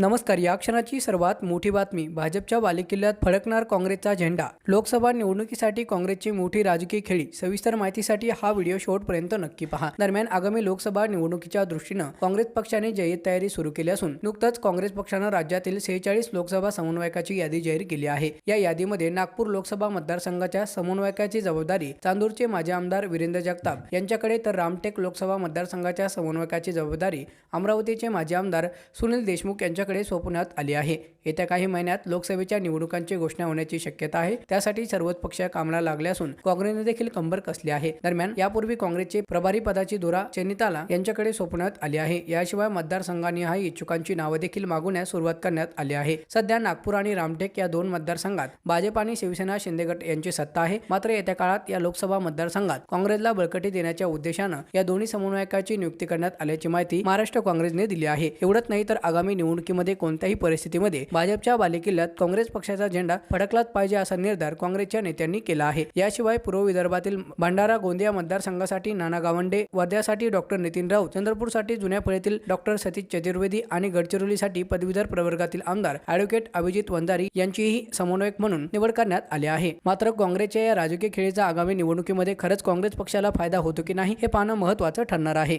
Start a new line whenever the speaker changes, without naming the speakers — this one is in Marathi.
नमस्कार या क्षणाची सर्वात मोठी बातमी. भाजपच्या बालेकिल्ल्यात फडकणार काँग्रेसचा झेंडा. लोकसभा निवडणुकीसाठी काँग्रेसची मोठी राजकीय खेळी. सविस्तर माहितीसाठी हा व्हिडिओ शेवटपर्यंत नक्की पहा. दरम्यान आगामी लोकसभा निवडणुकीच्या दृष्टीनं काँग्रेस पक्षाने जय्यत तयारी सुरू केली असून नुकतंच काँग्रेस पक्षानं राज्यातील सेहेचाळीस लोकसभा समन्वयकाची यादी जाहीर केली आहे. या यादीमध्ये नागपूर लोकसभा मतदारसंघाच्या समन्वयकाची जबाबदारी चांदूरचे माजी आमदार वीरेंद्र जगताप यांच्याकडे तर रामटेक लोकसभा मतदारसंघाच्या समन्वयकाची जबाबदारी अमरावतीचे माजी आमदार सुनील देशमुख यांच्याकडे सोपवण्यात आली आहे. येत्या काही महिन्यात लोकसभेच्या निवडणुकांची घोषणा होण्याची शक्यता आहे. त्यासाठी सर्वच पक्ष कामाला लागले असून काँग्रेसने देखील कंबर कसली आहे. दरम्यान यापूर्वी काँग्रेसचे प्रभारी पदाची धुरा चेनिताला यांच्याकडे सोपवण्यात आली आहे. याशिवाय मतदारसंघानिहाय इच्छुकांची नावं देखील मागवण्यास सुरुवात करण्यात आली आहे. सध्या नागपूर आणि रामटेक या दोन मतदारसंघात भाजप आणि शिवसेना शिंदे गट यांची सत्ता आहे. मात्र येत्या काळात या लोकसभा मतदारसंघात काँग्रेसला बळकटी देण्याच्या उद्देशानं या दोन्ही समन्वयकाची नियुक्ती करण्यात आल्याची माहिती महाराष्ट्र काँग्रेसने दिली आहे. एवढंच नाही तर आगामी निवडणुकीमध्ये कोणत्याही परिस्थितीमध्ये भाजपच्या बालेकिल्ल्यात काँग्रेस पक्षाचा झेंडा फडकलाच पाहिजे असा निर्धार काँग्रेसच्या नेत्यांनी केला आहे. याशिवाय पूर्व विदर्भातील भंडारा गोंदिया मतदारसंघासाठी नाना गावंडे वर्ध्यासाठी डॉक्टर नितीन राऊत चंद्रपूरसाठी जुन्या फळीतील डॉक्टर सतीश चतुर्वेदी आणि गडचिरोलीसाठी पदवीधर प्रवर्गातील आमदार अॅडव्होकेट अभिजित वंजारी यांचीही समन्वयक म्हणून निवड करण्यात आली आहे. मात्र काँग्रेसच्या या राजकीय खेळीचा आगामी निवडणुकीमध्ये खरंच काँग्रेस पक्षाला फायदा होतो की नाही हे पाहणं महत्त्वाचं ठरणार आहे.